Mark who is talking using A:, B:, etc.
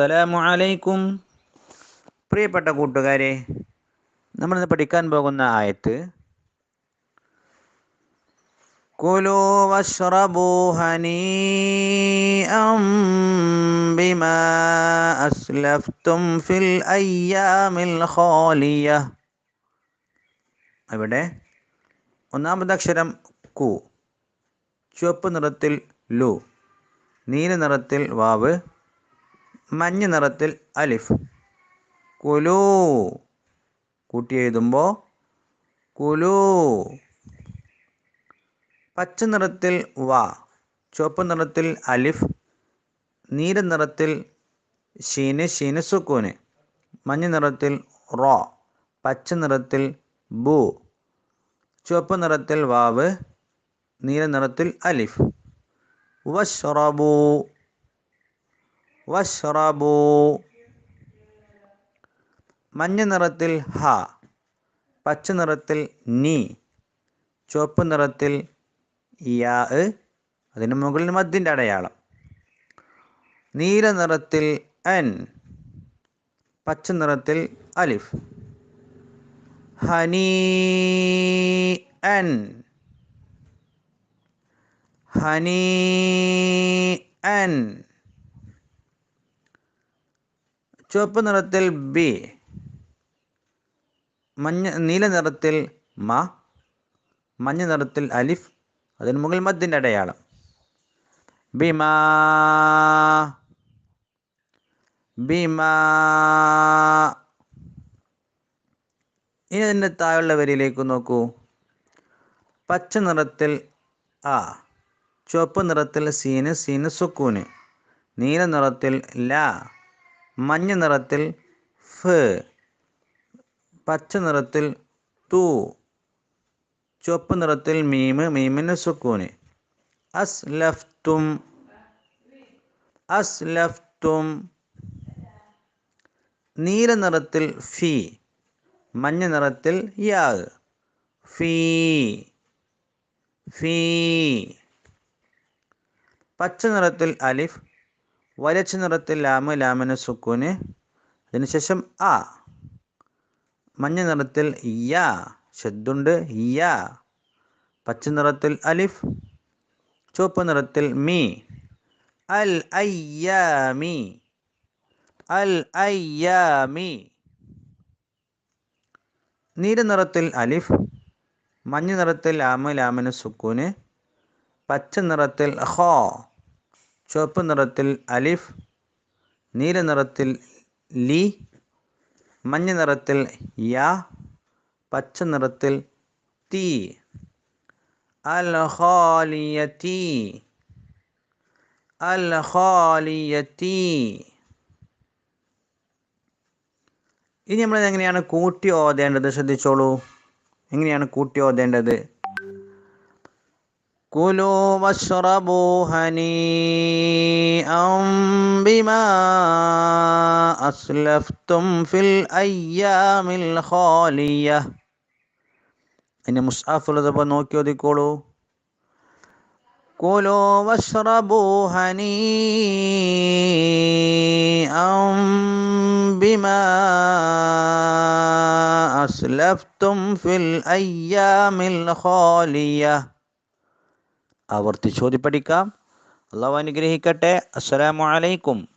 A: അസ്സലാമു അലൈക്കും. പ്രിയപ്പെട്ട കൂട്ടുകാരെ നമ്മളിന്ന് പഠിക്കാൻ പോകുന്ന ആയത്ത് കുലു വഷ്റബു ബിമാ അസ്ലഫ്തും ഫിൽ ഇവിടെ ഒന്നാമത്തെ അക്ഷരം കു ചുവപ്പ് നിറത്തിൽ ലു നീല നിറത്തിൽ വാവ് മഞ്ഞ നിറത്തിൽ അലിഫ്. കുലു. കൂട്ടി എഴുതുമ്പോൾ കുലു. പച്ച നിറത്തിൽ വ ചുവപ്പ് നിറത്തിൽ അലിഫ് നീല നിറത്തിൽ ഷീന് ഷീന് സുക്കൂന്. മഞ്ഞ നിറത്തിൽ റോ പച്ച നിറത്തിൽ ബു ചുവപ്പ് നിറത്തിൽ വാവ് നീല നിറത്തിൽ അലിഫ്. വഷ്റബു വഷ്റബു മഞ്ഞ നിറത്തിൽ ഹ പച്ച നിറത്തിൽ നീ ചുവപ്പ് നിറത്തിൽ യാ അതിന് മുകളിൽ മദ്ദിന്റെ അടയാളം. നീല നിറത്തിൽ എൻ പച്ച നിറത്തിൽ അലിഫ്. ഹനി എൻ ഹനി അൻ ചുവപ്പ് നിറത്തിൽ ബി മഞ്ഞ നീല നിറത്തിൽ മ മഞ്ഞ നിറത്തിൽ അലിഫ് അതിന് മുകളിൽ മദ്ദിന്റെ അടയാളം. ബിമാ ബിമാ ഇനി അതിന്റെ താഴെയുള്ള വരിയിലേക്ക് നോക്കൂ. പച്ച നിറത്തിൽ ആ ചുവപ്പ് നിറത്തിൽ സീന് സീന് സുക്കൂന്. നീല നിറത്തിൽ ല മഞ്ഞ നിറത്തിൽ ഫ് പച്ച നിറത്തിൽ തു ചുവപ്പ് നിറത്തിൽ മീമ് മീമിന് സുക്കൂന്. അസ്ലഫ്തും അസ്ലഫ്തും നീല നിറത്തിൽ ഫി മഞ്ഞ നിറത്തിൽ യാ ഫീ ഫീ. പച്ച നിറത്തിൽ അലിഫ് വരച്ച നിറത്തിൽ ലാമ് ലാമിന് സുക്കൂന്. അതിനുശേഷം ആ. മഞ്ഞ നിറത്തിൽ യാ. ഷദ്ദുണ്ട് യാ. പച്ച നിറത്തിൽ അലിഫ്. ചുവപ്പ് നിറത്തിൽ മീ. അൽ അയ്യാമി. അൽ അയ്യാമി. നീല നിറത്തിൽ അലിഫ്. മഞ്ഞ നിറത്തിൽ ലാമ് ലാമിന് സുക്കൂന്. പച്ച നിറത്തിൽ ഹോ ചുവപ്പ് നിറത്തിൽ അലിഫ് നീല നിറത്തിൽ ലി മഞ്ഞ നിറത്തിൽ യാ പച്ച നിറത്തിൽ തീ. അൽ ഖാലിയത്തി അൽ ഖാലിയത്തി ഇനി നമ്മൾ എങ്ങനെയാണ് കൂട്ടി ഓതേണ്ടത്? ശ്രദ്ധിച്ചോളൂ. എങ്ങനെയാണ് കൂട്ടി ഓതേണ്ടത്? കുലു വഷ്റബു ഹനീഅം ബിമാ അസ്ലഫ്തും ഫിൽ അയ്യാമിൽ ഖാലിയ ഇനി മുസ്ആഫുള്ളതപ്പോൾ നോക്കി ഓതിക്കോളൂ കുലു വഷ്റബു ഹനീഅം ബിമാ അസ്ലഫ്തും ഫിൽ അയ്യാമിൽ ഖാലിയ. ആവർത്തിച്ചോതി പഠിക്കാം അള്ളാഹു അനുഗ്രഹിക്കട്ടെ. അസ്സലാമു അലൈക്കും.